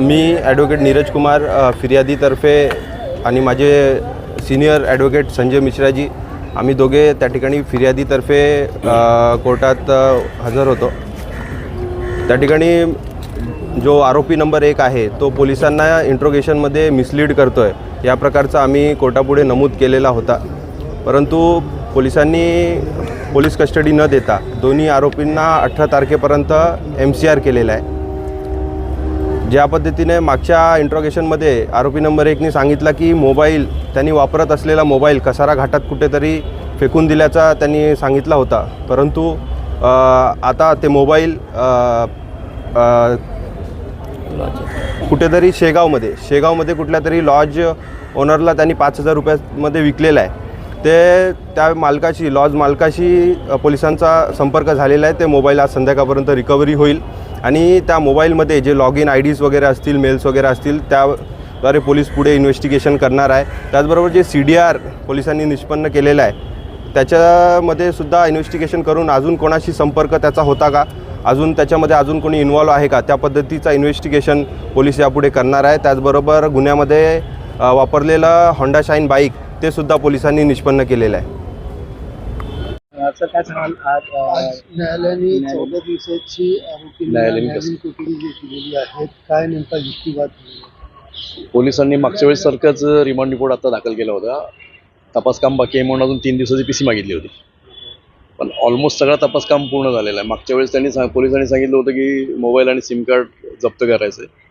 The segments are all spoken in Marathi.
मी ॲडव्होकेट नीरज कुमार फिर्यादीतर्फे आणि माझे सिनियर ॲडव्होकेट संजय मिश्राजी आम्ही दोघे त्या ठिकाणी फिर्यादीतर्फे कोर्टात हजर होतो. त्या ठिकाणी जो आरोपी नंबर एक आहे तो पोलिसांना इंट्रोगेशनमध्ये मिसलीड करतो आहे या प्रकारचा आम्ही कोर्टापुढे नमूद केलेला होता. परंतु पोलिसांनी पोलीस कस्टडी न देता दोन्ही आरोपींना अठरा तारखेपर्यंत एम सी आर केलेला आहे. ज्या पद्धतीने मागच्या इंट्रोगेशनमध्ये आरोपी नंबर एकने सांगितलं की मोबाईल त्यांनी वापरत असलेला मोबाईल कसारा घाटात कुठेतरी फेकून दिल्याचा त्यांनी सांगितला होता. परंतु आता ते मोबाईल कुठेतरी शेगावमध्ये शेगावमध्ये कुठल्या तरी लॉज ओनरला त्यांनी पाच हजार रुपयामध्ये विकलेला आहे. ते त्या मालकाशी लॉज मालकाशी पोलिसांचा संपर्क झालेला आहे. ते मोबाईल आज संध्याकाळपर्यंत रिकव्हरी होईल. आणि त्या मोबाईलमध्ये जे लॉग इन आय डीज वगैरे असतील मेल्स वगैरे असतील त्याद्वारे पोलीस पुढे इन्व्हेस्टिगेशन करणार आहे. त्याचबरोबर जे सी डी आर पोलिसांनी निष्पन्न केलेलं आहे त्याच्यामध्ये सुद्धा इन्व्हेस्टिगेशन करून अजून कोणाशी संपर्क त्याचा होता का? अजून त्याच्यामध्ये अजून कोणी इन्वॉल्व आहे का? त्या पद्धतीचा इन्व्हेस्टिगेशन पोलीस यापुढे करणार आहे. त्याचबरोबर गुन्ह्यामध्ये वापरलेलं होंडा शाईन बाईक ते सुद्धा पोलिसांनी निष्पन्न केलेलं आहे. न्यायालयाने चौदा दिवसाची केलेली आहेत. काय नेमका युक्तिवाद? पोलिसांनी मागच्या वेळेस सारखाच रिमांड रिपोर्ट आता दाखल केला होता. तपास काम बाकी आहे म्हणून अजून तीन दिवसाची पी सी मागितली होती. पण ऑलमोस्ट सगळा तपास काम पूर्ण झालेला आहे. मागच्या वेळेस त्यांनी सांग पोलिसांनी सांगितलं होतं की मोबाईल आणि सिम कार्ड जप्त करायचं आहे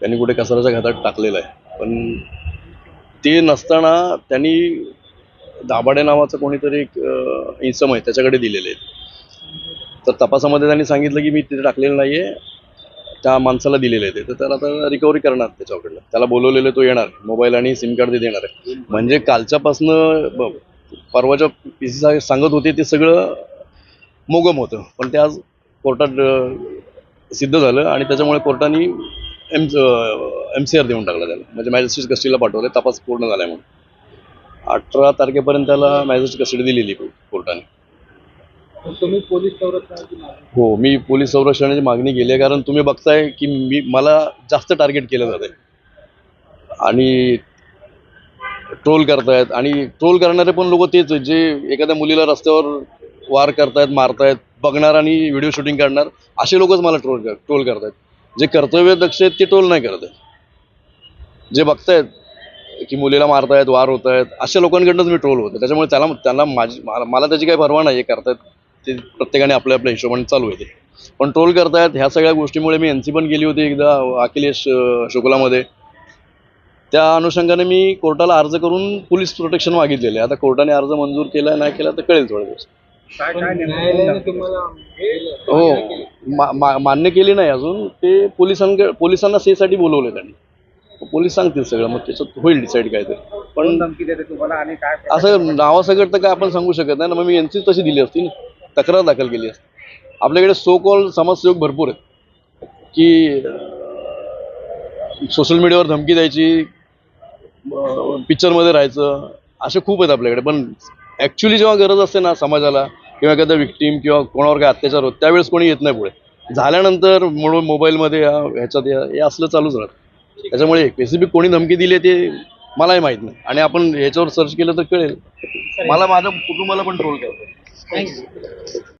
त्यांनी कुठे कचऱ्याच्या घातात टाकलेलं आहे. पण ते नसताना त्यांनी दाभाडे नावाचं कोणीतरी एक इसम आहे त्याच्याकडे दिलेले आहेत. तर तपासामध्ये त्यांनी सांगितलं की मी तिथे टाकलेलं नाही आहे त्या माणसाला दिलेले ते तर त्याला आता रिकव्हरी करणार त्याच्याकडनं. त्याला बोलवलेलं तो येणार मोबाईल आणि सिम कार्ड ते देणार आहे. म्हणजे कालच्यापासनं परवाच्या पी सी सांगत होते ते सगळं मोगम होतं. पण ते आज कोर्टात सिद्ध झालं आणि त्याच्यामुळे कोर्टाने एम एम सी आर देऊन टाकला त्याला. म्हणजे मॅजिस्ट्रेट कस्टडीला पाठवलं तपास पूर्ण झाला म्हणून. अठरा तारखेपर्यंत त्याला मॅजिस्ट्रेट कस्टडी दिलेली कोर्टाने. तुम्ही पोलीस हो मी पोलीस संरक्षणाची मागणी केली आहे कारण तुम्ही बघताय की मी मला जास्त टार्गेट केलं जात आहे आणि ट्रोल करतायत आणि ट्रोल करणारे पण लोक तेच जे एखाद्या मुलीला रस्त्यावर वार करतायत मारतायत बघणार आणि व्हिडिओ शूटिंग करणार असे लोकच मला ट्रोल कर ट्रोल करतायत. जे कर्तव्य दक्ष आहेत ते ट्रोल नाही करत आहेत. जे बघतायत की मुलीला मारतायत वार होत आहेत अशा लोकांकडनंच मी ट्रोल होतो. त्याच्यामुळे त्याला त्याला माझी मला त्याची काही परवा नाही करतायत ते प्रत्येकाने आपल्या आपल्या हिशोबाने चालू आहे ते. पण ट्रोल करतायत ह्या सगळ्या गोष्टीमुळे मी एन सी पण गेली होती एकदा अखिलेश शुक्लामध्ये त्या अनुषंगाने मी कोर्टाला अर्ज करून पोलीस प्रोटेक्शन मागितलेले आता कोर्टाने अर्ज मंजूर केला नाही केला तर कळेल थोड्या दिवस काय काय न्यायालयाने तुम्हाला हो मा, मा, मान्य केली नाही अजून. ते पोलिसांकडे पोलिसांना सेसाठी बोलवले त्यांनी. पोलीस सांगतील सगळं मग त्याच्यात होईल डिसाईड काय ते कोण पण धमकी देते तुम्हाला आणि काय असं नावासकट तर काय आपण सांगू शकत नाही ना मग मी यांची तशी दिली असती ना. तक्रार दाखल केली असती. आपल्याकडे सो कॉल समाजसेवक भरपूर आहेत. की सोशल मीडियावर धमकी द्यायची पिक्चरमध्ये राहायचं असे खूप आहेत आपल्याकडे. पण ॲक्च्युली जेव्हा गरज असते ना समाजाला किंवा एखाद्या विक्टीम किंवा कोणावर काय अत्याचार होत त्यावेळेस कोणी येत नाही पुढे. झाल्यानंतर म्हणून मोबाईलमध्ये या ह्याच्यात या हे असलं चालूच राहतं. त्याच्यामुळे स्पेसिफिक कोणी धमकी दिली ते मलाही माहीत नाही. आणि आपण ह्याच्यावर सर्च केलं तर कळेल. मला माझ्या कुटुंबाला पण ट्रोल करतो